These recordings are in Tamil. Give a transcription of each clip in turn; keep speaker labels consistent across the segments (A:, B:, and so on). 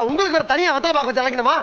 A: உங்களுக்கு ஒரு தனியா வத்தல பாக்க வச்சு அழைக்கணுமா?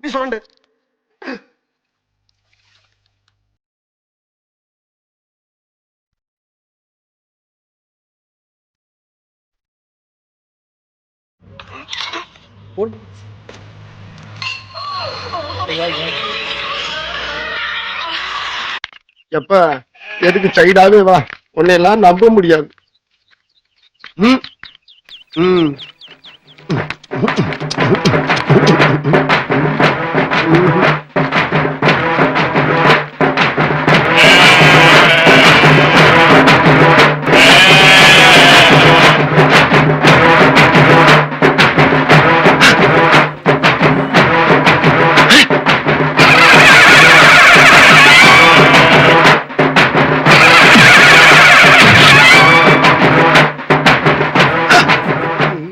A: நீ சொல்லு எப்ப? எதுக்கு சைடாவே வா. உன்னையெல்லாம் நம்ப முடியாது. ம். ம்.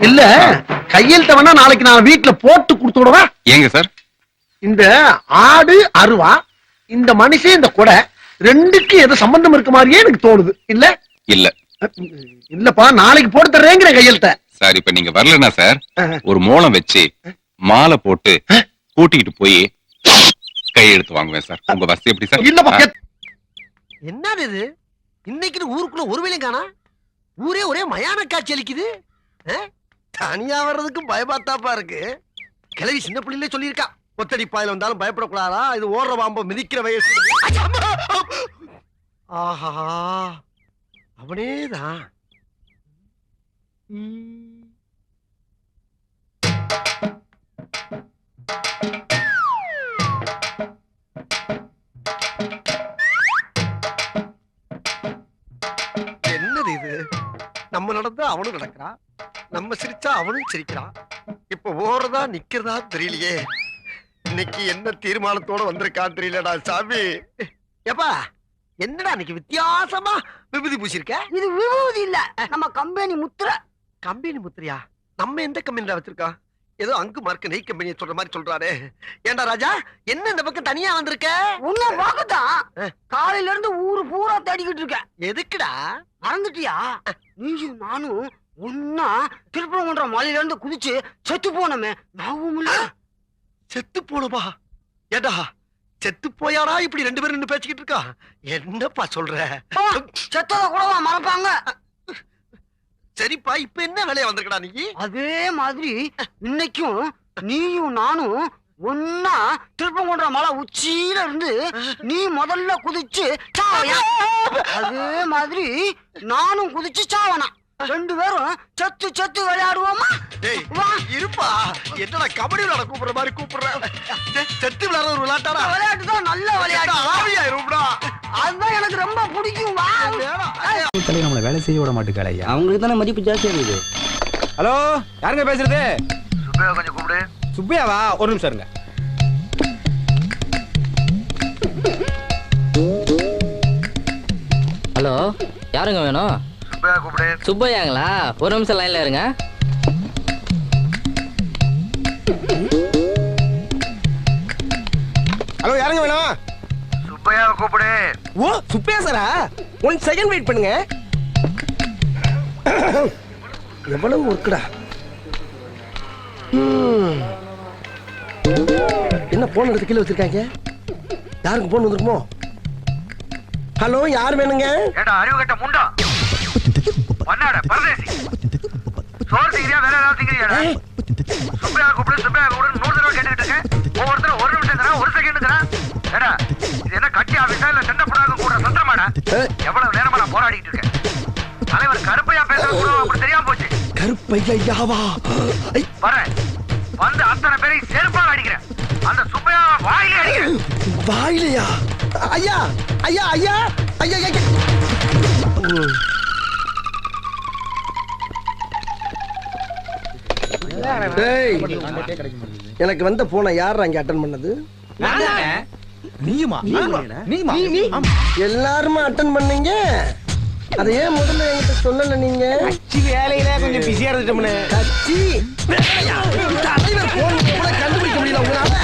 A: இல்ல கையெழுத்த வேணா நாளைக்கு நான் வீட்டுல போட்டு கொடுத்து விடவா?
B: ஏங்க சார்?
A: இந்த ஆடு அருவா இந்த மனுஷன் இந்த கொடை ரெண்டுக்கும் ஏதோ சம்பந்தம் இருக்க மாதிரியே எனக்கு தோணுது. இல்ல?
B: இல்ல.
A: இல்லப்பா நாளைக்கு போட்டு தர்றேங்கிற கையெழுத்த.
B: சார் இப்ப நீங்க வரலனா சார். ஒரு மோளம் வச்சு மாலை போட்டு கூட்டிக்கிட்டு போய் கையெழுத்து வாங்குவேன் சார். உங்க வசதி எப்படி சார்?
A: இல்லப்பா என்னது இது? இன்னைக்கு ஊருக்குள்ள ஒரு வேலையும் காணா? ஊரே ஒரே மயான காட்சி அளிக்குது? தனியா வர்றதுக்கு பயமாத்தாப்பா இருக்கு. கிளவி சின்ன பிள்ளையிலே சொல்லியிருக்கா. ஒத்தடி பாயில வந்தாலும் பயப்படக்கூடாதா? இது ஓடுற பாம்ப மிதிக்கிற வயசு. ஆஹா அவனேதான். என்னது இது? நம்ம நடந்தா அவனும் நடக்கிறான். நம்ம சிரிச்சா அவனும் சிரிக்கிறான். இப்ப ஓடுறதா நிக்கிறதா தெரியலையே. இன்னைக்கு என்ன தீர்மானத்தோட வந்திருக்கான் தெரியலடா சாமி. ஏப்பா என்னடா இன்னைக்கு வித்தியாசமா விபூதி பூசிருக்க?
C: இது விபூதி இல்ல நம்ம கம்பெனி முத்திர.
A: கம்பெனி முத்திரையா? நம்ம எந்த கம்பெனில வச்சிருக்கோம்? ஏதோ அங்கு மார்க்க நெய் கம்பெனியை சொல்ற மாதிரி சொல்றாரு. ஏண்டா ராஜா என்ன இந்த பக்கம் தனியா வந்திருக்க?
C: உன்னை பார்க்கத்தான்.
A: ஆ.
C: காலையில இருந்து ஊரு பூரா தேடிக்கிட்டு இருக்கேன்.
A: எதுக்குடா?
C: மறந்துட்டியா? நீயும் நானும் ஒன்னா திருப்பரங்குன்ற மலையில இருந்து குதிச்சு செத்து போனோமே. இல்ல.
A: செத்து போனப்பா ஏடா செத்து போயாடா? இப்படி ரெண்டு பேரும் நின்னு பேசிக்கிட்டு இருக்கா? என்னப்பா சொல்ற?
C: செத்தத கூடவா மறப்பாங்க?
A: சரிப்பா இப்ப என்ன வேலையா வந்திருக்கடா நீ?
C: அதே மாதிரி இன்னைக்கும் நீயும் நானும் ஒன்னா திருப்பங்குன்ற மலை உச்சியில இருந்து நீ முதல்ல குதிச்சு அதே மாதிரி நானும் குதிச்சு சாவனா. ரெண்டு பேரும் செத்து செத்து விளையாடுவோமா?
A: என்னடா கபடி விளையாட கூப்பிடுற மாதிரி கூப்பிடுற? செ- செத்து விளையாடுற ஒரு விளையாட்டாடா?
C: விளையாட்டு தான் நல்ல விளையாட்டு.
A: ஆவியாயிரும்டா?
C: அதுதான் எனக்கு ரொம்ப பிடிக்கும்.
D: தலை நம்மளை வேலை செய்ய விட மாட்டேங்காள ஐயா.
E: அவங்களுக்கு தானே மதிப்பு ஜாஸ்தியா இருக்குது?
D: ஹலோ யாருங்க பேசுறது?
F: சுப்பையா கொஞ்சம் கூப்பிடு.
D: சுப்பையாவா? ஒரு நிமிஷம் இருங்க.
E: ஹலோ யாருங்க வேணும்?
F: சுப்பையா கூப்பிடு.
E: சுப்பையாங்களா? ஒரு நிமிஷம் லைன்ல இருங்க.
F: கூப்பிடு.
D: ஓ சுப்பையா சாரா ஒன் செகண்ட் வெயிட் பண்ணுங்க.
A: எவ்வளவு ஒர்க்குடா? என்ன போன் எடுத்து கீழே வச்சிருக்காங்க? யாருக்கு போன் வந்திருக்குமோ? ஹலோ யார் வேணுங்க?
F: ஏடா அறிவு கட்ட முண்டா. பண்ணாட பரதேசி. சோறு திங்கிறியா வேற ஏதாவது திங்கிறியாடா? சுப்பையா கூப்பிடு சுப்பையா கூப்பிடு நூறு தடவை கேட்டுக்கிட்டு இருக்கேன். ஒவ்வொருத்தரும் ஒரு நிமிஷம் தரா ஒரு செகண்ட் தரா ஏடா இது என்ன கட்சி ஆபீஸா இல்ல சண்டை போடாத கூட சந்திரமாடா? எவ்வளவு நேரமா நான் போராடிட்டு இருக்கேன். தலைவர் கருப்பையா பேசுறது கூட அப்படி தெரியாம போச்சு.
A: கருப்பையாவா?
F: வரேன். வந்து அத்தனை பேரையும் செருப்பாக அடிக்கிறேன். அந்த சுப்பையா வாயிலே அடிக்கிறேன்.
A: வாயிலையா? ஐயா ஐயா ஐயா ஐயா ஐயா.
G: எனக்கு வந்த போனை யார் அங்க அட்டன் பண்ணது?
D: நீயுமா?
G: எல்லாருமே அட்டன் பண்ணீங்க? அதை ஏன் முதல்ல என்கிட்ட சொல்லல நீங்க?
D: வேலையில கொஞ்சம் பிஸியா இருந்துட்டோம்னு.
G: கட்சி. தலைவர் போன் கூட கண்டுபிடிக்க முடியல உங்களால